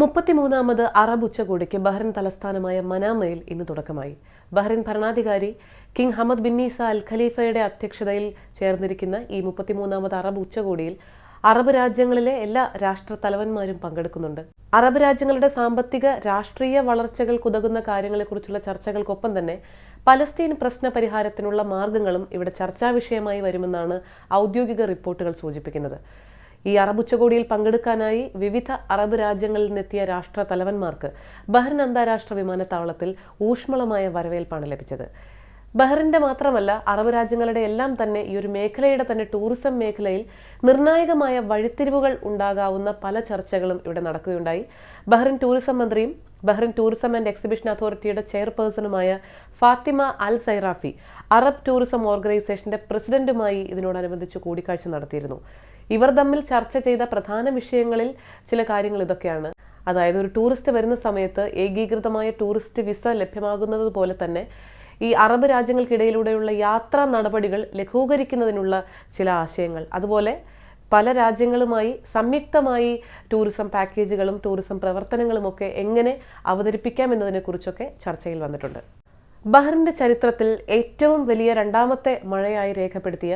മുപ്പത്തിമൂന്നാമത് Arab ഉച്ചകോടിക്ക് Bahrain തലസ്ഥാനമായ മനാമയിൽ ഇന്ന് തുടക്കമായി. ബഹ്റിൻ ഭരണാധികാരി കിങ് ഹമദ് ബിന്നീസ അൽ ഖലീഫയുടെ അധ്യക്ഷതയിൽ ചേർന്നിരിക്കുന്ന ഈ മുപ്പത്തിമൂന്നാമത് അറബ് ഉച്ചകോടിയിൽ അറബ് രാജ്യങ്ങളിലെ എല്ലാ രാഷ്ട്ര തലവന്മാരും പങ്കെടുക്കുന്നുണ്ട്. അറബ് രാജ്യങ്ങളുടെ സാമ്പത്തിക രാഷ്ട്രീയ വളർച്ചകൾക്കുതകുന്ന കാര്യങ്ങളെക്കുറിച്ചുള്ള ചർച്ചകൾക്കൊപ്പം തന്നെ പലസ്തീൻ പ്രശ്ന പരിഹാരത്തിനുള്ള മാർഗങ്ങളും ഇവിടെ ചർച്ചാ വിഷയമായി വരുമെന്നാണ് ഔദ്യോഗിക റിപ്പോർട്ടുകൾ സൂചിപ്പിക്കുന്നത്. ഈ അറബ് ഉച്ചകോടിയിൽ പങ്കെടുക്കാനായി വിവിധ അറബ് രാജ്യങ്ങളിൽ നിന്നെത്തിയ രാഷ്ട്ര തലവന്മാർക്ക് ബഹ്റിൻ അന്താരാഷ്ട്ര വിമാനത്താവളത്തിൽ ഊഷ്മളമായ വരവേൽപ്പാണ് ലഭിച്ചത്. ബഹ്റിന്റെ മാത്രമല്ല അറബ് രാജ്യങ്ങളുടെ എല്ലാം തന്നെ ഈ ഒരു മേഖലയുടെ തന്നെ ടൂറിസം മേഖലയിൽ നിർണായകമായ വഴിത്തിരിവുകൾ ഉണ്ടാകാവുന്ന പല ചർച്ചകളും ഇവിടെ നടക്കുകയുണ്ടായി. ബഹ്റിൻ ടൂറിസം മന്ത്രിയും ബഹ്റിൻ ടൂറിസം ആൻഡ് എക്സിബിഷൻ അതോറിറ്റിയുടെ ചെയർപേഴ്സണുമായ Fatima Al Sairafi Arab tourism ഓർഗനൈസേഷന്റെ പ്രസിഡന്റുമായി ഇതിനോടനുബന്ധിച്ച് കൂടിക്കാഴ്ച നടത്തിയിരുന്നു. ഇവർ തമ്മിൽ ചർച്ച ചെയ്ത പ്രധാന വിഷയങ്ങളിൽ ചില കാര്യങ്ങൾ ഇതൊക്കെയാണ്. അതായത് ഒരു ടൂറിസ്റ്റ് വരുന്ന സമയത്ത് ഏകീകൃതമായ ടൂറിസ്റ്റ് വിസ ലഭ്യമാകുന്നത് പോലെ തന്നെ ഈ അറബ് രാജ്യങ്ങൾക്കിടയിലൂടെയുള്ള യാത്രാ നടപടികൾ ലഘൂകരിക്കുന്നതിനുള്ള ചില ആശയങ്ങൾ. അതുപോലെ പല രാജ്യങ്ങളുമായി സംയുക്തമായി ടൂറിസം പാക്കേജുകളും ടൂറിസം പ്രവർത്തനങ്ങളും ഒക്കെ എങ്ങനെ അവതരിപ്പിക്കാം എന്നതിനെക്കുറിച്ചൊക്കെ ചർച്ചയിൽ വന്നിട്ടുണ്ട്. ബഹ്റിന്റെ ചരിത്രത്തിൽ ഏറ്റവും വലിയ രണ്ടാമത്തെ മഴയായി രേഖപ്പെടുത്തിയ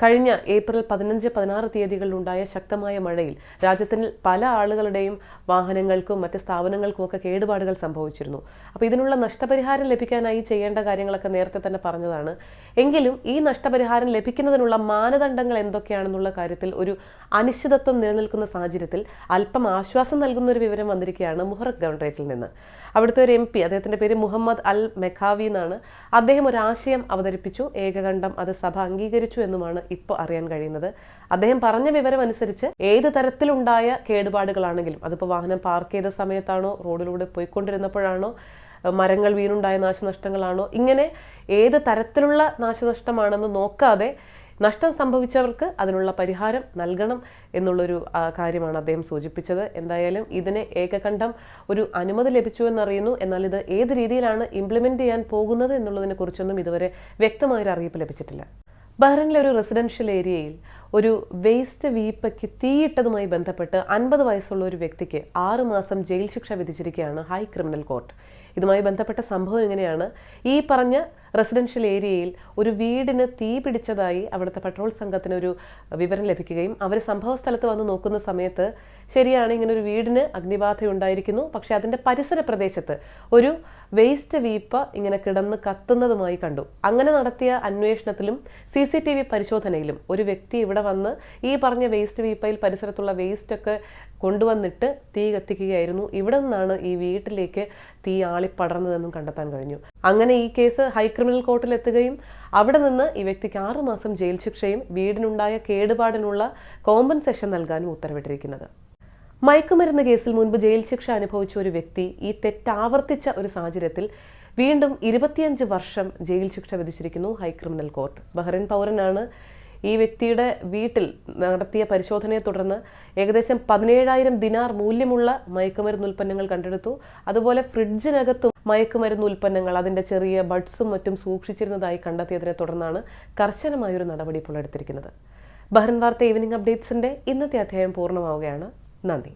കഴിഞ്ഞ ഏപ്രിൽ പതിനഞ്ച് പതിനാറ് തീയതികളിലുണ്ടായ ശക്തമായ മഴയിൽ രാജ്യത്തിൽ പല ആളുകളുടെയും വാഹനങ്ങൾക്കും മറ്റ് സ്ഥാപനങ്ങൾക്കും ഒക്കെ കേടുപാടുകൾ സംഭവിച്ചിരുന്നു. അപ്പോൾ ഇതിനുള്ള നഷ്ടപരിഹാരം ലഭിക്കാനായി ചെയ്യേണ്ട കാര്യങ്ങളൊക്കെ നേരത്തെ തന്നെ പറഞ്ഞതാണ്. എങ്കിലും ഈ നഷ്ടപരിഹാരം ലഭിക്കുന്നതിനുള്ള മാനദണ്ഡങ്ങൾ എന്തൊക്കെയാണെന്നുള്ള കാര്യത്തിൽ ഒരു അനിശ്ചിതത്വം നിലനിൽക്കുന്ന സാഹചര്യത്തിൽ അല്പം ആശ്വാസം നൽകുന്ന ഒരു വിവരം വന്നിരിക്കുകയാണ് മുഹറക് ഗവൺറേറ്റിൽ നിന്ന്. അവിടുത്തെ ഒരു എം പി അദ്ദേഹത്തിന്റെ പേര് മുഹമ്മദ് അൽ മെഖാവി എന്നാണ്. അദ്ദേഹം ഒരു ആശയം അവതരിപ്പിച്ചു. ഏകകണ്ഠം അത് സഭ അംഗീകരിച്ചു എന്നുമാണ് ഇപ്പോൾ അറിയാൻ കഴിയുന്നത്. അദ്ദേഹം പറഞ്ഞ വിവരം അനുസരിച്ച് ഏത് തരത്തിലുണ്ടായ കേടുപാടുകളാണെങ്കിലും അതിപ്പോൾ വാഹനം പാർക്ക് ചെയ്ത സമയത്താണോ റോഡിലൂടെ പോയിക്കൊണ്ടിരുന്നപ്പോഴാണോ മരങ്ങൾ വീണുണ്ടായ നാശനഷ്ടങ്ങളാണോ ഇങ്ങനെ ഏത് തരത്തിലുള്ള നാശനഷ്ടമാണെന്ന് നോക്കാതെ നഷ്ടം സംഭവിച്ചവർക്ക് അതിനുള്ള പരിഹാരം നൽകണം എന്നുള്ളൊരു കാര്യമാണ് അദ്ദേഹം സൂചിപ്പിച്ചത്. എന്തായാലും ഇതിന് ഏകകണ്ഠം ഒരു അനുമതി ലഭിച്ചു എന്നറിയുന്നു. എന്നാൽ ഇത് ഏത് രീതിയിലാണ് ഇംപ്ലിമെന്റ് ചെയ്യാൻ പോകുന്നത് എന്നുള്ളതിനെ കുറിച്ചൊന്നും ഇതുവരെ വ്യക്തമായൊരു അറിയിപ്പ് ലഭിച്ചിട്ടില്ല. ബഹ്റിനിലെ ഒരു റെസിഡൻഷ്യൽ ഏരിയയിൽ ഒരു വേസ്റ്റ് വീപ്പയ്ക്ക് തീയിട്ടതുമായി ബന്ധപ്പെട്ട് അൻപത് വയസ്സുള്ള ഒരു വ്യക്തിക്ക് ആറ് മാസം ജയിൽ ശിക്ഷ വിധിച്ചിരിക്കുകയാണ് ഹൈ ക്രിമിനൽ കോർട്ട് ഇതുമായി ബന്ധപ്പെട്ട സംഭവം എങ്ങനെയാണ്? ഈ പറഞ്ഞ റെസിഡൻഷ്യൽ ഏരിയയിൽ ഒരു വീടിന് തീ പിടിച്ചതായി അവിടുത്തെ പെട്രോൾ സംഘത്തിന് ഒരു വിവരം ലഭിക്കുകയും അവർ സംഭവ സ്ഥലത്ത് വന്ന് നോക്കുന്ന സമയത്ത് ശരിയാണ് ഇങ്ങനെ ഒരു വീടിന് അഗ്നിബാധ ഉണ്ടായിരിക്കുന്നു. പക്ഷേ അതിന്റെ പരിസര പ്രദേശത്ത് ഒരു വേസ്റ്റ് വീപ്പ ഇങ്ങനെ കിടന്ന് കത്തുന്നതുമായി കണ്ടു. അങ്ങനെ നടത്തിയ അന്വേഷണത്തിലും സി സി ടി വി പരിശോധനയിലും ഒരു വ്യക്തി ഇവിടെ വന്ന് ഈ പറഞ്ഞ വേസ്റ്റ് വീപ്പയിൽ പരിസരത്തുള്ള വേസ്റ്റൊക്കെ കൊണ്ടുവന്നിട്ട് തീ കത്തിക്കുകയായിരുന്നു. ഇവിടെ നിന്നാണ് ഈ വീട്ടിലേക്ക് തീ ആളിപ്പടർന്നതെന്നും കണ്ടെത്താൻ കഴിഞ്ഞു. അങ്ങനെ ഈ കേസ് ഹൈ ക്രിമിനൽ കോർട്ടിൽ എത്തുകയും അവിടെ നിന്ന് ഈ വ്യക്തിക്ക് ആറുമാസം ജയിൽ ശിക്ഷയും വീടിനുണ്ടായ കേടുപാടിനുള്ള കോമ്പൻസേഷൻ നൽകാനും ഉത്തരവിട്ടിരിക്കുന്നത്. മയക്കുമരുന്ന് കേസിൽ മുൻപ് ജയിൽ ശിക്ഷ അനുഭവിച്ച ഒരു വ്യക്തി ഈ തെറ്റാവർത്തിച്ച ഒരു സാഹചര്യത്തിൽ വീണ്ടും ഇരുപത്തിയഞ്ച് വർഷം ജയിൽ ശിക്ഷ വിധിച്ചിരിക്കുന്നു ഹൈ ക്രിമിനൽ കോർട്ട്. ബഹ്റൈൻ പൗരനാണ് ഈ വ്യക്തിയുടെ വീട്ടിൽ നടത്തിയ പരിശോധനയെ തുടർന്ന് ഏകദേശം പതിനേഴായിരം ദിനാർ മൂല്യമുള്ള മയക്കുമരുന്ന് ഉൽപ്പന്നങ്ങൾ കണ്ടെടുത്തു. അതുപോലെ ഫ്രിഡ്ജിനകത്തും മയക്കുമരുന്ന് ഉൽപ്പന്നങ്ങൾ അതിന്റെ ചെറിയ ബഡ്സും മറ്റും സൂക്ഷിച്ചിരുന്നതായി കണ്ടെത്തിയതിനെ തുടർന്നാണ് കർശനമായൊരു നടപടി ഇപ്പോൾ എടുത്തിരിക്കുന്നത്. ബഹ്റിൻ വാർത്ത ഈവനിംഗ് അപ്ഡേറ്റ്സിന്റെ ഇന്നത്തെ അധ്യായം പൂർണമാവുകയാണ്. நன்றி.